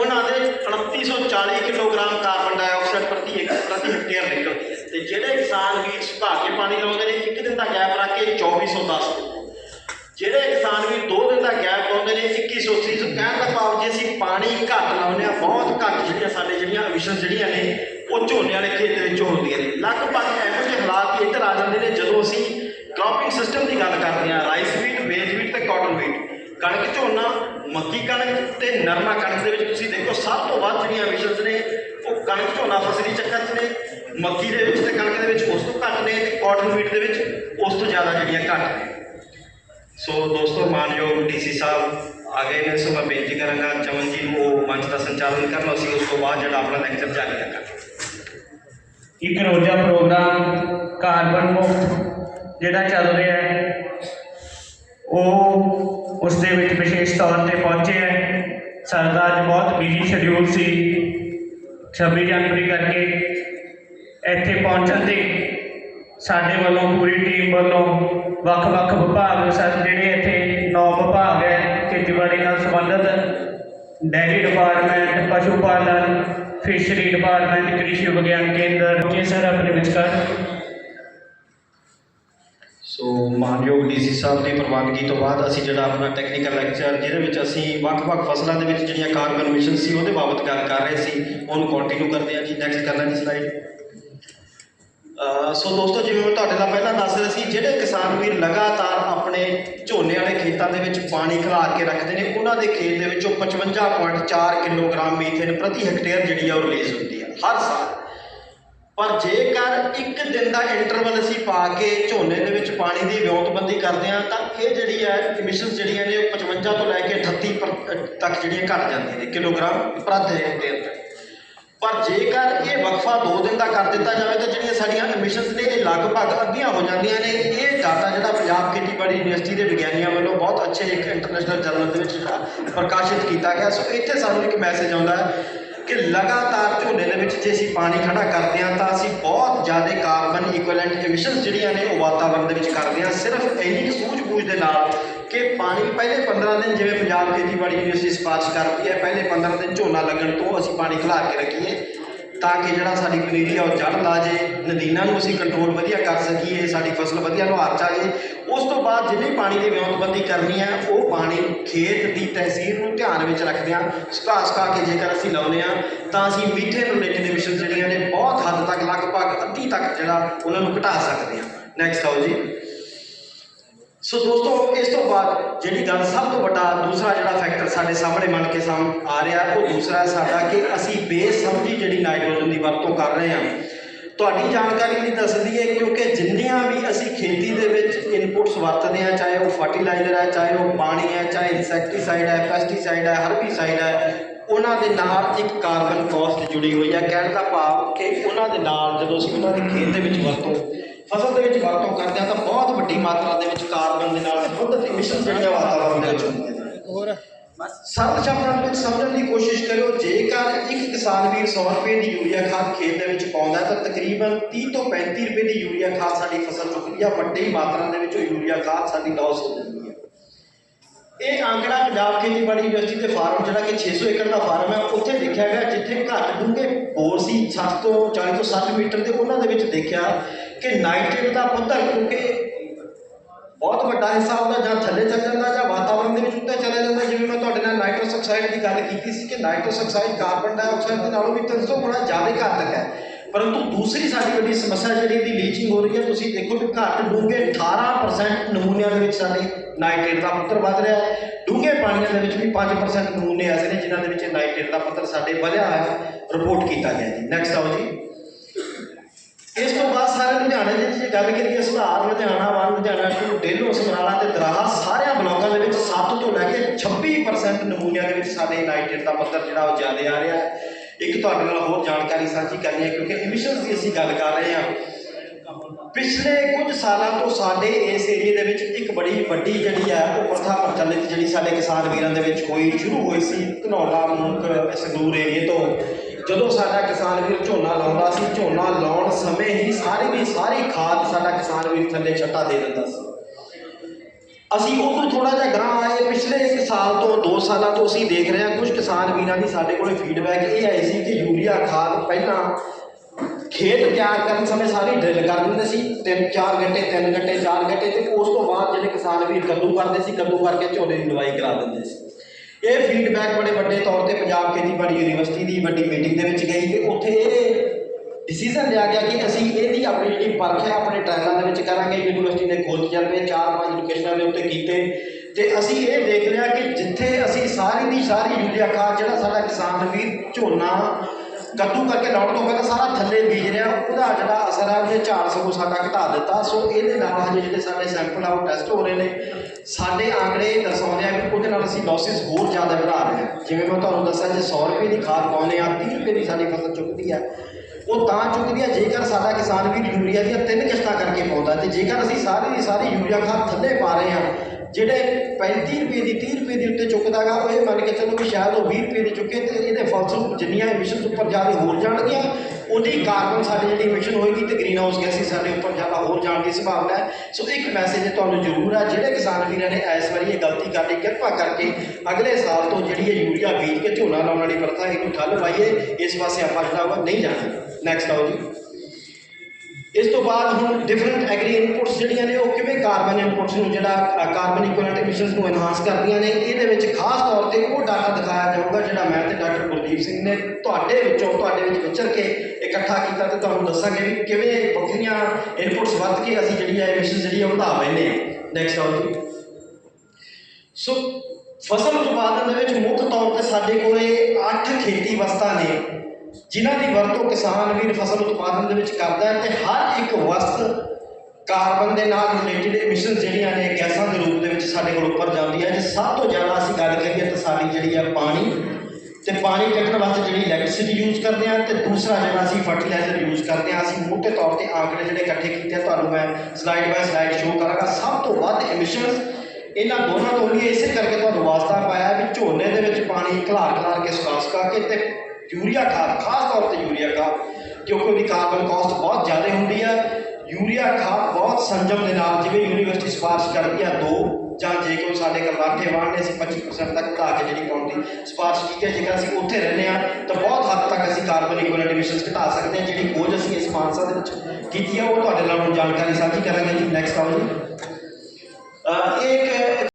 ਉਹਨਾਂ ਦੇ 3840 kilogram carbon dioxide ਪ੍ਰਤੀ ਏਕੜ ਪ੍ਰਤੀ ਹੈਕਟੇਅਰ ਨਿਕਲਦੀ ਹੈ ਤੇ ਜਿਹੜੇ ਕਿਸਾਨ ਵੀਰ ਸੁਕਾ ਕੇ ਪਾਣੀ ਲਾਉਂਦੇ ਨੇ, ਇੱਕ ਦਿਨ ਦਾ ਗੈਪ ਰੱਖ ਕੇ 2410 ਜਿਹੜੇ ਕਿਸਾਨ ਵੀ ਦੋ ਦਿਨ ਦਾ ਗੈਪ ਪਾਉਂਦੇ ਨੇ 2180 ਸੋ ਕਹਿਣ ਦਾ ਭਾਵ ਜੇ ਅਸੀਂ ਪਾਣੀ ਘੱਟ ਲਾਉਂਦੇ ਆ ਬਹੁਤ ਘੱਟ ਜਿਹੜੀਆਂ ਸਾਡੇ ਜਿਹੜੀਆਂ ਐਮਿਸ਼ਨ ਜਿਹੜੀਆਂ ਨੇ, ਉਹ ਝੋਨੇ ਵਾਲੇ ਖੇਤ ਵਿੱਚ ਹੁੰਦੀਆਂ ਨੇ। ਲਗਭਗ ਇਹੋ ਜਿਹੇ ਹਾਲਾਤ ਇੱਧਰ ਆ ਜਾਂਦੇ ਨੇ, ਜਦੋਂ ਅਸੀਂ ਕ੍ਰੌਪਿੰਗ ਸਿਸਟਮ ਦੀ ਗੱਲ ਕਰਦੇ ਹਾਂ ਰਾਈਸ ਵੀਟ ਮੇਜ ਵੀਟ ਤੇ ਕਾਟਨ ਵੀਟ ਕਣਕ ਝੋਨਾ, ਮੱਕੀ ਕਣਕ ਤੇ ਨਰਮਾ ਕਣਕ ਦੇ ਵਿੱਚ ਤੁਸੀਂ ਦੇਖੋ ਸਭ ਤੋਂ ਵੱਧ ਜਿਹੜੀਆਂ ਐਮਿਸ਼ਨਸ ਨੇ, ਉਹ ਕਣਕ ਝੋਨਾ ਫਸਲੀ ਚੱਕਰ 'ਚ ਨੇ, ਮੱਕੀ ਦੇ ਵਿੱਚ ਤੇ ਕਣਕ ਦੇ ਵਿੱਚ ਉਸ ਤੋਂ ਘੱਟ ਨੇ ਤੇ ਕਾਟਨ ਵੀਟ ਦੇ ਵਿੱਚ ਉਸ ਤੋਂ ਜ਼ਿਆਦਾ ਜਿਹੜੀਆਂ ਘੱਟ ਨੇ। ਸੋ ਦੋਸਤੋ, ਮਾਨਯੋਗ ਡੀਸੀ ਸਾਹਿਬ ਆ ਗਏ ਨੇ, ਸੋ ਮੈਂ ਬੇਨਤੀ ਕਰਾਂਗਾ ਚਮਨ ਜੀ ਨੂੰ ਉਹ ਮੰਚ ਦਾ ਸੰਚਾਲਨ ਕਰਨ, ਅਸੀਂ ਉਸ ਤੋਂ ਬਾਅਦ ਜਿਹੜਾ ਆਪਣਾ ਲੈਕਚਰ ਜਾਰੀ ਰੱਖਾਂਗੇ। ਇੱਕ ਰੋਜ਼ਾ ਪ੍ਰੋਗਰਾਮ ਕਾਰਬਨ ਮੁਕਤ ਜਿਹੜਾ ਚੱਲ ਰਿਹਾ ਹੈ, ਉਹ ਉਸ ਦੇ ਵਿੱਚ ਵਿਸ਼ੇਸ਼ ਤੌਰ ਤੇ ਪਹੁੰਚੇ ਹੈ। ਸਾਡਾ ਅੱਜ ਬਹੁਤ ਬਿਜ਼ੀ ਸ਼ਡਿਊਲ ਸੀ। 26 ਜਨਵਰੀ ਕਰਕੇ ਇੱਥੇ ਪਹੁੰਚਣ ਦੇ ਸਾਡੇ ਵੱਲੋਂ, ਪੂਰੀ ਟੀਮ ਵੱਲੋਂ ਵੱਖ-ਵੱਖ ਵਿਭਾਗ ਸਨ ਜਿਹੜੇ ਇੱਥੇ ਨੌ ਵਿਭਾਗ ਹੈ, ਖੇਤੀਬਾੜੀ ਨਾਲ ਸੰਬੰਧਿਤ, ਡੈਰੀ ਡਿਪਾਰਟਮੈਂਟ ਪਸ਼ੂ ਪਾਲਣ ਫਿਸ਼ਰੀ ਡਿਪਾਰਟਮੈਂਟ ਕ੍ਰਿਸ਼ੀ ਵਿਗਿਆਨ ਕੇਂਦਰ। ਜੀ ਸਰ, ਆਪਣੇ ਵਿਚਕਾਰ। ਸੋ ਮਾਨਯੋਗ ਡੀਸੀ ਸਾਹਿਬ ਦੀ ਪ੍ਰਵਾਨਗੀ ਤੋਂ ਬਾਅਦ ਅਸੀਂ ਜਿਹੜਾ ਆਪਣਾ ਟੈਕਨੀਕਲ ਲੈਕਚਰ ਜਿਹਦੇ ਵਿੱਚ ਅਸੀਂ ਵੱਖ-ਵੱਖ ਫਸਲਾਂ ਦੇ ਵਿੱਚ ਜਿਹੜੀਆਂ ਕਾਰਬਨ ਮਿਸ਼ਨ ਸੀ, ਉਹਦੇ ਬਾਬਤ ਗੱਲ ਕਰ ਰਹੇ ਸੀ, ਉਹਨੂੰ ਕੰਟੀਨਿਊ ਕਰਦੇ ਹਾਂ ਜੀ ਨੈਕਸਟ ਕਰਨਾ ਜੀ ਸਲਾਈਡ ਸੋ ਦੋਸਤੋ, ਜਿਵੇਂ ਮੈਂ ਤੁਹਾਡੇ ਦਾ ਪਹਿਲਾਂ ਦੱਸ ਰਿਹਾ ਸੀ, ਜਿਹੜੇ ਕਿਸਾਨ ਵੀਰ ਲਗਾਤਾਰ ਆਪਣੇ ਝੋਨੇ ਵਾਲੇ ਖੇਤਾਂ ਦੇ ਵਿੱਚ ਪਾਣੀ ਖਿਲਾਰ ਕੇ ਰੱਖਦੇ ਨੇ, ਉਹਨਾਂ ਦੇ ਖੇਤ ਦੇ ਵਿੱਚੋਂ 55.4 ਕਿਲੋਗ੍ਰਾਮ ਮੀਥੇਨ ਪ੍ਰਤੀ ਹੈਕਟੇਅਰ ਜਿਹੜੀ ਆ ਉਹ ਰਿਲੀਜ਼ ਹੁੰਦੀ ਆ, ਹਰ ਸਾਲ। ਪਰ ਜੇਕਰ ਇੱਕ ਦਿਨ ਦਾ ਇੰਟਰਵਲ ਅਸੀਂ ਪਾ ਕੇ ਝੋਨੇ ਦੇ ਵਿੱਚ ਪਾਣੀ ਦੀ ਵਿਉਂਤਬੰਦੀ ਕਰਦੇ ਹਾਂ, ਤਾਂ ਇਹ ਜਿਹੜੀ ਹੈ ਐਮਿਸ਼ਨਸ ਜਿਹੜੀਆਂ ਨੇ ਉਹ 55 ਤੋਂ ਲੈ ਕੇ 38 ਪਰ- ਤੱਕ ਜਿਹੜੀਆਂ ਘਟ ਜਾਂਦੀਆਂ ਨੇ, ਕਿਲੋਗ੍ਰਾਮ ਪ੍ਰਤੀ ਦੇ ਅੰਦਰ। ਪਰ ਜੇਕਰ ਇਹ ਵਕਫਾ 2 ਦਿਨ ਦਾ ਕਰ ਦਿੱਤਾ ਜਾਵੇ, ਤਾਂ ਜਿਹੜੀਆਂ ਸਾਡੀਆਂ ਐਮਿਸ਼ਨਸ ਨੇ, ਇਹ ਲਗਭਗ ਅੱਧੀਆਂ ਹੋ ਜਾਂਦੀਆਂ ਨੇ। ਇਹ ਡਾਟਾ ਜਿਹੜਾ ਪੰਜਾਬ ਖੇਤੀਬਾੜੀ ਯੂਨੀਵਰਸਿਟੀ ਦੇ ਵਿਗਿਆਨੀਆਂ ਵੱਲੋਂ ਬਹੁਤ ਅੱਛੇ ਇੱਕ ਇੰਟਰਨੈਸ਼ਨਲ ਜਰਨਲ ਦੇ ਵਿੱਚ ਜਿਹੜਾ ਪ੍ਰਕਾਸ਼ਿਤ ਕੀਤਾ ਗਿਆ। ਸੋ ਇੱਥੇ ਸਾਨੂੰ ਇੱਕ ਮੈਸੇਜ ਆਉਂਦਾ ਹੈ ਕਿ ਲਗਾਤਾਰ ਝੋਨੇ ਦੇ ਵਿੱਚ ਜੇ ਅਸੀਂ ਪਾਣੀ ਖੜਾ ਕਰਦੇ ਹਾਂ ਤਾਂ ਅਸੀਂ ਬਹੁਤ ਜ਼ਿਆਦਾ ਕਾਰਬਨ ਇਕੁਇਵਲੈਂਟ ਐਮਿਸ਼ਨਸ ਜਿਹੜੀਆਂ ਨੇ ਉਹ ਵਾਤਾਵਰਣ ਦੇ ਵਿੱਚ ਕਰਦੇ ਹਾਂ। ਸਿਰਫ ਇੰਨੀ ਕੁ ਸੂਝ-ਬੂਝ ਦੇ ਨਾਲ ਕਿ ਪਾਣੀ ਪਹਿਲੇ 15 ਦਿਨ ਜਿਵੇਂ ਪੰਜਾਬ ਖੇਤੀਬਾੜੀ ਯੂਨੀਵਰਸਿਟੀ ਸਿਫਾਰਿਸ਼ ਕਰਦੀ ਹੈ, ਪਹਿਲੇ 15 ਦਿਨ ਝੋਨਾ ਲੱਗਣ ਤੋਂ ਅਸੀਂ ਪਾਣੀ ਖਿਲਾ ਕੇ ਰੱਖੀਏ। ਤਾਂ ਕਿ ਜਿਹੜਾ ਸਾਡੀ ਪਨੀਰੀ ਆ ਉਹ ਜੜ ਲਾ ਜੇ ਨਦੀਨਾਂ ਨੂੰ ਅਸੀਂ ਕੰਟਰੋਲ ਵਧੀਆ ਕਰ ਸਕੀਏ, ਸਾਡੀ ਫਸਲ ਵਧੀਆ ਨੁਹਾਰ ਚ ਆ ਜੇ ਉਸ ਤੋਂ ਬਾਅਦ ਜਿੰਨੀ ਪਾਣੀ ਦੀ ਵਿਉਂਤਬੰਦੀ ਕਰਨੀ ਹੈ ਉਹ ਪਾਣੀ ਖੇਤ ਦੀ ਤਹਿਸੀਲ ਨੂੰ ਧਿਆਨ ਵਿੱਚ ਰੱਖਦਿਆਂ ਸੁਕਾ ਸੁਕਾ ਕੇ ਜੇਕਰ ਅਸੀਂ ਲਾਉਂਦੇ ਆ, ਤਾਂ ਅਸੀਂ ਮੀਠੇ ਰਿਲੇਟਡ ਐਮਿਸ਼ਨ ਜਿਹੜੀਆਂ ਨੇ ਬਹੁਤ ਹੱਦ ਤੱਕ, ਲਗਭਗ ਅੱਧੀ ਤੱਕ ਜਿਹੜਾ ਉਹਨਾਂ ਨੂੰ ਘਟਾ ਸਕਦੇ ਹਾਂ ਨੈਕਸਟ ਆਓ ਜੀ। ਸੋ ਦੋਸਤੋ, ਇਸ ਤੋਂ ਬਾਅਦ ਜਿਹੜੀ ਗੱਲ ਸਭ ਤੋਂ ਵੱਡਾ, ਦੂਸਰਾ ਜਿਹੜਾ ਫੈਕਟਰ ਸਾਡੇ ਸਾਹਮਣੇ ਮੰਨ ਕੇ ਸਾਹਮ, ਆ ਰਿਹਾ, ਉਹ ਦੂਸਰਾ ਸਾਡਾ ਕਿ ਅਸੀਂ ਬੇਸਮਝੀ ਜਿਹੜੀ ਨਾਈਟ੍ਰੋਜਨ ਦੀ ਵਰਤੋਂ ਕਰ ਰਹੇ ਹਾਂ। ਤੁਹਾਡੀ ਜਾਣਕਾਰੀ ਲਈ ਦੱਸਦੀ ਹੈ ਕਿਉਂਕਿ ਜਿੰਨੀਆਂ ਵੀ ਅਸੀਂ ਖੇਤੀ ਦੇ ਵਿੱਚ ਇਨਪੁਟਸ ਵਰਤਦੇ ਹਾਂ, ਚਾਹੇ ਉਹ ਫਰਟੀਲਾਈਜ਼ਰ ਹੈ, ਚਾਹੇ ਉਹ ਪਾਣੀ ਹੈ, ਚਾਹੇ ਇਨਸੈਕਟੀਸਾਈਡ ਹੈ ਪੈਸਟੀਸਾਈਡ ਹੈ ਹਰਬੀਸਾਈਡ ਹੈ, ਉਹਨਾਂ ਦੇ ਨਾਲ ਇੱਕ ਕਾਰਬਨ ਕਾਸਟ ਜੁੜੀ ਹੋਈ ਹੈ। ਕਹਿਣ ਦਾ ਭਾਵ ਕਿ ਉਹਨਾਂ ਦੇ ਨਾਲ ਜਦੋਂ ਅਸੀਂ ਉਹਨਾਂ ਦੇ ਖੇਤ ਦੇ ਵਿੱਚ ਵਰਤੋਂ ਫਸਲ ਦੇ ਵਿੱਚ ਵਰਤੋਂ ਕਰਦੇ ਹਾਂ ਤਾਂ ਬਹੁਤ ਵੱਡੀ ਮਾਤਰਾ ਦੇ ਵਿੱਚ ਕਾਰਬਨ ਦੇ ਨਾਲ ਸੰਬੰਧਿਤ ਐਮਿਸ਼ਨ ਜਿਹੜੀਆਂ ਵਾਤਾਵਰਣ ਦੇ ਵਿੱਚ ਹੁੰਦੀਆਂ ਨੇ। ਹੋਰ? ਸਰਲ ਸ਼ਬਦਾਂ ਵਿੱਚ ਸਮਝਣ ਦੀ ਕੋਸ਼ਿਸ਼ ਕਰਿਓ ਜੇਕਰ ਇੱਕ ਕਿਸਾਨ ਵੀਰ 100 ਰੁਪਏ ਦੀ ਯੂਰੀਆ ਖਾਦ ਖੇਤ ਦੇ ਵਿੱਚ ਪਾਉਂਦਾ ਤਾਂ ਤਕਰੀਬਨ 30 ਤੋਂ 35 ਰੁਪਏ ਦੀ ਯੂਰੀਆ ਖਾਦ ਸਾਡੀ ਫਸਲ ਚੁੱਕਦੀ ਹੈ ਵੱਡੀ ਮਾਤਰਾ ਦੇ ਵਿੱਚ ਯੂਰੀਆ ਖਾਦ ਸਾਡੀ ਲਾਸ ਹੋ ਜਾਂਦੀ ਹੈ। ਇਹ ਆંકੜਾ ਪੰਜਾਬ ਖੇਤੀਬਾੜੀ ਯੂਨੀਵਰਸਿਟੀ ਦੇ ਫਾਰਮ ਜਿਹੜਾ ਕਿ 600 ਏਕੜ ਦਾ ਫਾਰਮ ਹੈ ਉੱਥੇ ਦੇਖਿਆ ਗਿਆ ਜਿੱਥੇ ਘੱਟ ਡੂੰਘੇ ਬੋਰ ਸੀ 60 ਤੋਂ 40 ਤੋਂ 60 ਮੀਟਰ ਦੇ ਉਹਨਾਂ ਦੇ ਵਿੱਚ ਦੇਖਿਆ ਕਿ ਨਾਈਟ੍ਰੇਟ ਦਾ ਪੱਧਰ, ਕਿਉਂਕਿ ਬਹੁਤ ਵੱਡਾ ਹਿੱਸਾ ਉਹਦਾ ਜਾਂ ਥੱਲੇ ਚੱਲ ਜਾਂਦਾ ਜਾਂ ਵਾਤਾਵਰਣ ਦੇ ਵਿੱਚ ਉੱਤੇ ਚਲਾ ਜਾਂਦਾ। ਜਿਵੇਂ ਮੈਂ ਤੁਹਾਡੇ ਨਾਲ ਨਾਈਟ੍ਰਸ ਆਕਸਾਈਡ ਦੀ ਗੱਲ ਕੀਤੀ ਸੀ ਕਿ ਨਾਈਟ੍ਰਸ ਆਕਸਾਈਡ ਕਾਰਬਨ ਡਾਈਆਕਸਾਈਡ ਦੇ ਨਾਲੋਂ ਵੀ 300 ਗੁਣਾ ਜ਼ਿਆਦਾ ਘਾਤਕ ਹੈ। ਪਰੰਤੂ ਦੂਸਰੀ ਸਾਡੀ ਵੱਡੀ ਸਮੱਸਿਆ ਜਿਹੜੀ ਇਹਦੀ ਲੀਚਿੰਗ ਹੋ ਰਹੀ ਹੈ, ਤੁਸੀਂ ਦੇਖੋ ਕਿ ਘੱਟ ਡੂੰਘੇ 18% ਨਮੂਨਿਆਂ ਦੇ ਵਿੱਚ ਸਾਡੇ ਨਾਈਟ੍ਰੇਟ ਦਾ ਪੱਧਰ ਵੱਧ ਰਿਹਾ ਹੈ। ਡੂੰਘੇ ਪਾਣੀਆਂ ਦੇ ਵਿੱਚ ਵੀ 5% ਨਮੂਨੇ ਐਸੇ ਨੇ ਜਿਨ੍ਹਾਂ ਦੇ ਵਿੱਚ ਨਾਈਟ੍ਰੇਟ ਦਾ ਪੱਧਰ ਸਾਡੇ ਵਧਿਆ ਹੋਇਆ ਰਿਪੋਰਟ ਕੀਤਾ ਗਿਆ ਜੀ। ਨੈਕਸਟ ਆਓ ਜੀ। ਲੁਧਿਆਣੇ ਦੇ ਜੇ ਗੱਲ ਕਰੀਏ ਸੁਧਾਰ, ਲੁਧਿਆਣਾ ਵਨ ਲੁਧਿਆਣਾ ਟੂ ਡੇਲੋ, ਸਮਰਾਲਾ ਤੇ ਦਰਾਹਾ ਸਾਰਿਆਂ ਬਲਾਕਾਂ ਦੇ ਵਿੱਚ 7 ਤੋਂ ਲੈ ਕੇ 26% ਨਮੂਨਿਆਂ ਦੇ ਵਿੱਚ ਸਾਡੇ ਨਾਈਟ੍ਰੇਟ ਦਾ ਪੱਧਰ ਜਿਹੜਾ ਉਹ ਜ਼ਿਆਦਾ ਆ ਰਿਹਾ ਹੈ। ਇੱਕ ਤੁਹਾਡੇ ਨਾਲ ਹੋਰ ਜਾਣਕਾਰੀ ਸਾਂਝੀ ਕਰਨੀ ਹੈ, ਕਿਉਂਕਿ ਐਮਿਸ਼ਨਸ ਦੀ ਅਸੀਂ ਗੱਲ ਕਰ ਰਹੇ ਹਾਂ। ਪਿਛਲੇ ਕੁਝ ਸਾਲਾਂ ਤੋਂ ਸਾਡੇ ਇਸ ਏਰੀਏ ਦੇ ਵਿੱਚ ਇੱਕ ਬੜੀ ਵੱਡੀ ਜਿਹੜੀ ਹੈ ਉਹ ਪ੍ਰਥਾ ਪ੍ਰਚਲਿਤ ਜਿਹੜੀ ਸਾਡੇ ਕਿਸਾਨ ਵੀਰਾਂ ਦੇ ਵਿੱਚ ਹੋਈ, ਸ਼ੁਰੂ ਹੋਈ ਸੀ ਧਨੌਲਾ ਮੂੰਕ ਸੰਗਰੂਰ ਏਰੀਏ ਤੋਂ। ਜਦੋਂ ਸਾਡਾ ਕਿਸਾਨ ਵੀਰ ਝੋਨਾ ਲਾਉਂਦਾ ਸੀ, ਝੋਨਾ ਲਾਉਣ ਸਮੇਂ ਹੀ ਸਾਰੀ ਦੀ ਸਾਰੀ ਖਾਦ ਸਾਡਾ ਕਿਸਾਨ ਵੀਰ ਥੱਲੇ ਛੱਟਾ ਦੇ ਦਿੰਦਾ ਸੀ। ਅਸੀਂ ਉਹ ਤੋਂ ਥੋੜਾ ਜਿਹਾ ਗਾਂ ਆਏ, ਪਿਛਲੇ 1 ਸਾਲ ਤੋਂ 2 ਸਾਲਾਂ ਤੋਂ ਅਸੀਂ ਦੇਖ ਰਹੇ ਹਾਂ, ਕੁਝ ਕਿਸਾਨ ਵੀਰਾਂ ਦੀ ਸਾਡੇ ਕੋਲੇ ਫੀਡਬੈਕ ਇਹ ਆਈ ਸੀ ਕਿ ਯੂਰੀਆ ਖਾਦ ਪਹਿਲਾਂ ਖੇਤ ਤਿਆਰ ਕਰਨ ਸਮੇਂ ਸਾਰੀ ਡਰਿਲ ਕਰ ਦਿੰਦੇ ਸੀ, ਤਿੰਨ ਚਾਰ ਘੰਟੇ, ਤਿੰਨ ਘੰਟੇ, ਚਾਰ ਘੰਟੇ ਤੇ ਉਸ ਤੋਂ ਬਾਅਦ ਜਿਹੜੇ ਕਿਸਾਨ ਵੀਰ ਕੱਦੂ ਕਰਦੇ ਸੀ ਕੱਦੂ ਕਰਕੇ ਝੋਨੇ ਦੀ ਦਵਾਈ ਕਰਾ ਦਿੰਦੇ ਸੀ। ਇਹ ਫੀਡਬੈਕ ਬੜੇ ਵੱਡੇ ਤੌਰ ਤੇ ਪੰਜਾਬ ਖੇਤੀਬਾੜੀ ਯੂਨੀਵਰਸਿਟੀ ਦੀ ਵੱਡੀ ਮੀਟਿੰਗ ਦੇ ਵਿੱਚ ਗਈ ਤੇ ਉੱਥੇ ਇਹ ਡਿਸੀਜਨ ਲਿਆ ਗਿਆ ਕਿ ਅਸੀਂ ਇਹਦੀ ਆਪਣੀ ਜਿਹੜੀ ਪਰਖ ਹੈ, ਆਪਣੇ ਟ੍ਰਾਇਲਾਂ ਦੇ ਵਿੱਚ ਕਰਾਂਗੇ। ਯੂਨੀਵਰਸਿਟੀ ਨੇ ਖੋਜ ਤਜਰਬੇ ਚਾਰ ਪੰਜ ਲੋਕੇਸ਼ਨਾਂ ਦੇ ਉੱਤੇ ਕੀਤੇ। ਤੇ ਅਸੀਂ ਇਹ ਦੇਖ ਲਿਆ ਕਿ ਜਿੱਥੇ ਅਸੀਂ ਸਾਰੀ ਦੀ ਸਾਰੀ ਯੂਰੀਆ ਖਾਦ, ਜਿਹੜਾ ਸਾਡਾ ਕਿਸਾਨ ਵੀਰ ਝੋਨਾ ਕੱਦੂ ਕਰਕੇ ਲਾਉਣ ਤੋਂ ਪਹਿਲਾਂ ਸਾਰਾ ਥੱਲੇ ਬੀਜ ਰਿਹਾ, ਉਹਦਾ ਜਿਹੜਾ ਅਸਰ ਹੈ ਉਹਨੇ ਝਾੜ ਸਗੋਂ ਸਾਡਾ ਘਟਾ ਦਿੱਤਾ। ਸੋ ਇਹਦੇ ਨਾਲ ਹਜੇ ਜਿਹੜੇ ਸਾਡੇ ਸੈਂਪਲ ਆ, ਉਹ ਟੈਸਟ ਹੋ ਰਹੇ ਨੇ। ਸਾਡੇ ਆંકੜੇ ਦਰਸਾਉਂਦੇ ਆ ਕਿ ਉਹਦੇ ਨਾਲ ਅਸੀਂ ਲਾਸਿਸ ਹੋਰ ਜ਼ਿਆਦਾ ਵਧਾ ਰਹੇ ਹਾਂ। ਜਿਵੇਂ ਮੈਂ ਤੁਹਾਨੂੰ ਦੱਸਿਆ ਜੇ 100 ਰੁਪਏ ਦੀ ਖਾਦ ਪਾਉਂਦੇ ਆ 30 ਰੁਪਏ ਦੀ ਸਾਡੀ ਫਸਲ ਚੁੱਕਦੀ ਹੈ, ਉਹ ਤਾਂ ਚੁੱਕਦੀ ਹੈ ਜੇਕਰ ਸਾਡਾ ਕਿਸਾਨ ਵੀ ਯੂਰੀਆ ਦੀਆਂ ਤਿੰਨ ਕਿਸ਼ਤਾਂ ਕਰਕੇ ਪਾਉਂਦਾ ਤੇ ਜੇਕਰ ਅਸੀਂ ਸਾਰੀ ਦੀ ਸਾਰੀ ਯੂਰੀਆ ਖਾਦ ਥੱਲੇ ਪਾ ਰਹੇ ਹਾਂ ਜਿਹੜੇ 35 ਰੁਪਏ ਦੀ 30 ਰੁਪਏ ਦੀ ਉੱਤੇ ਚੁੱਕਦਾਗਾ, ਉਹ ਇਹ ਮੰਨ ਕੇ ਚੱਲੋ ਕਿ ਸ਼ਾਇਦ ਉਹ 20 ਰੁਪਏ ਦੀ ਚੁੱਕੇ ਤੇ ਇਹਦੇ ਫਲਸਰੂਪ ਜਿੰਨੀਆਂ ਐਮਿਸ਼ਨਸ ਉੱਪਰ ਜ਼ਿਆਦਾ ਹੋਰ ਜਾਣਗੀਆਂ, ਉਹਦੀ ਕਾਰਨ ਸਾਡੀ ਜਿਹੜੀ ਐਮਿਸ਼ਨ ਹੋਏਗੀ ਤੇ ਗ੍ਰੀਨ ਹਾਊਸ ਗੈਸਿਸ ਸਾਡੇ ਉੱਪਰ ਜ਼ਿਆਦਾ ਹੋਰ ਜਾਣ ਦੀ ਸੰਭਾਵਨਾ ਹੈ। ਸੋ ਇੱਕ ਮੈਸੇਜ ਤੁਹਾਨੂੰ ਜ਼ਰੂਰ ਹੈ ਜਿਹੜੇ ਕਿਸਾਨ ਵੀਰਾਂ ਨੇ ਇਸ ਵਾਰੀ ਇਹ ਗਲਤੀ ਕਰ ਲਈ ਕਿਰਪਾ ਕਰਕੇ ਅਗਲੇ ਸਾਲ ਤੋਂ ਜਿਹੜੀ ਇਹ ਯੂਰੀਆ ਬੀਜ ਕੇ ਝੋਨਾ ਲਾਉਣ ਵਾਲੀ ਪ੍ਰਥਾ ਇਹਨੂੰ ਠੱਲ ਪਾਈਏ, ਇਸ ਪਾਸੇ ਆਪਾਂ ਜਿਹੜਾ ਵਾ ਨਹੀਂ ਜਾਣਾ। ਨੈਕਸਟ ਆਓ ਜੀ। ਇਸ ਤੋਂ ਬਾਅਦ ਹੁਣ ਡਿਫਰੈਂਟ ਐਗਰੀ ਇਨਪੁਟਸ ਜਿਹੜੀਆਂ ਨੇ, ਉਹ ਕਿਵੇਂ ਕਾਰਬਨ ਇਨਪੁਟਸ ਨੂੰ ਜਿਹੜਾ ਕਾਰਬਨ ਇਕੁਇਵਲੈਂਟ ਐਮਿਸ਼ਨਸ ਨੂੰ ਐਨਹਾਂਸ ਕਰਦੀਆਂ ਨੇ, ਇਹਦੇ ਵਿੱਚ ਖਾਸ ਤੌਰ ਤੇ ਉਹ ਡਾਟਾ ਦਿਖਾਇਆ ਜਾਊਗਾ ਜਿਹੜਾ ਮੈਂ ਤੇ ਡਾਕਟਰ ਗੁਰਦੀਪ ਸਿੰਘ ਨੇ ਤੁਹਾਡੇ ਵਿੱਚੋਂ, ਤੁਹਾਡੇ ਵਿੱਚ ਵਿਚਰ ਕੇ ਇਕੱਠਾ ਕੀਤਾ ਤੇ ਤੁਹਾਨੂੰ ਦੱਸਾਂਗੇ ਵੀ ਕਿਵੇਂ ਵੱਖਰੀਆਂ ਇਨਪੁਟਸ ਵਰਤ ਕੇ ਅਸੀਂ ਜਿਹੜੀ ਐਮਿਸ਼ਨ ਜਿਹੜੀ ਆ ਵਧਾ ਬੈਨੇ ਆ। ਨੈਕਸਟ ਆਓ ਜੀ। ਸੋ ਫਸਲ ਉਤਪਾਦਨ ਦੇ ਵਿੱਚ ਮੁੱਖ ਤੌਰ ਤੇ ਸਾਡੇ ਕੋਲੇ 8 ਖੇਤੀ ਵਸਤਾਂ ਨੇ। ਜਿਨ੍ਹਾਂ ਦੀ ਵਰਤੋਂ ਕਿਸਾਨ ਵੀਰ ਫਸਲ ਉਤਪਾਦਨ ਦੇ ਵਿੱਚ ਕਰਦਾ ਹੈ ਤੇ ਹਰ ਇੱਕ ਵਸਤ ਕਾਰਬਨ ਦੇ ਨਾਲ ਰਿਲੇਟਡ ਐਮਿਸ਼ਨ ਜਿਹੜੀਆਂ ਨੇ, ਗੈਸਾਂ ਦੇ ਰੂਪ ਦੇ ਵਿੱਚ ਸਾਡੇ ਕੋਲ ਉੱਪਰ ਜਾਂਦੀ ਹੈ। ਜੇ ਸਭ ਤੋਂ ਜ਼ਿਆਦਾ ਅਸੀਂ ਗੱਲ ਕਰੀਏ ਤਾਂ ਸਾਡੀ ਜਿਹੜੀ ਹੈ ਪਾਣੀ ਤੇ ਪਾਣੀ ਕੱਢਣ ਵਾਸਤੇ ਜਿਹੜੀ ਇਲੈਕਟ੍ਰਿਸਿਟੀ ਯੂਜ਼ ਕਰਦੇ ਆ ਤੇ ਦੂਸਰਾ ਜਿਹੜਾ ਅਸੀਂ ਫਰਟੀਲਾਈਜ਼ਰ ਯੂਜ਼ ਕਰਦੇ ਆ ਅਸੀਂ ਮੋਟੇ ਤੌਰ ਤੇ ਆਂਕੜੇ ਜਿਹੜੇ ਇਕੱਠੇ ਕੀਤੇ ਆ, ਤੁਹਾਨੂੰ ਮੈਂ ਸਲਾਈਡ ਬਾਈ ਸਲਾਈਡ ਸ਼ੋਅ ਕਰਾਂਗਾ। ਸਭ ਤੋਂ ਵੱਧ ਐਮਿਸ਼ਨਸ ਇਹਨਾਂ ਦੋਨਾਂ ਤੋਂ ਹੁੰਦੀ ਹੈ ਇਸੇ ਕਰਕੇ ਤੁਹਾਨੂੰ ਵਾਸਤਾ ਪਾਇਆ ਵੀ ਝੋਨੇ ਦੇ ਵਿੱਚ ਪਾਣੀ ਖਲਾਰ ਖਲਾਰ ਕੇ ਸੁਕਾ ਸੁਕਾ ਕੇ ਤੇ ਯੂਰੀਆ ਖਾਦ, ਖਾਸ ਤੌਰ ਤੇ ਯੂਰੀਆ ਖਾਦ ਕਿਉਂਕਿ ਉਹਦੀ ਕਾਰਬਨ ਕਾਸਟ ਬਹੁਤ ਜ਼ਿਆਦਾ ਹੁੰਦੀ ਹੈ। ਯੂਰੀਆ ਖਾਦ ਬਹੁਤ ਸੰਜਮ ਦੇ ਨਾਲ ਜਿਵੇਂ ਯੂਨੀਵਰਸਿਟੀ ਸਿਫਾਰਿਸ਼ ਕਰਦੀ ਹੈ, ਦੋ ਜਾਂ ਜੇ ਕੋਈ ਸਾਡੇ ਕਲਾਠੇ ਵਾਣ ਨੇ ਅਸੀਂ 25% ਤੱਕ ਘਟਾ ਕੇ ਜਿਹੜੀ ਪਾਉਣ ਦੀ ਸਿਫਾਰਿਸ਼ ਕੀਤੀ ਹੈ, ਜੇਕਰ ਅਸੀਂ ਉੱਥੇ ਰਹਿੰਦੇ ਹਾਂ, ਤਾਂ ਬਹੁਤ ਹੱਦ ਤੱਕ ਅਸੀਂ ਕਾਰਬਨ ਇਕੁਇਵਲੈਂਟ ਐਮਿਸ਼ਨਸ ਘਟਾ ਸਕਦੇ ਹਾਂ, ਜਿਹੜੀ ਖੋਜ ਅਸੀਂ ਇਸ ਮਾਨਸਾ ਦੇ ਵਿੱਚ ਕੀਤੀ ਹੈ, ਉਹ ਤੁਹਾਡੇ ਨਾਲ ਹੁਣ ਜਾਣਕਾਰੀ ਸਾਂਝੀ ਕਰਾਂਗੇ ਜੀ ਨੈਕਸਟ ਆਓ ਜੀ। ਇਹ ਇੱਕ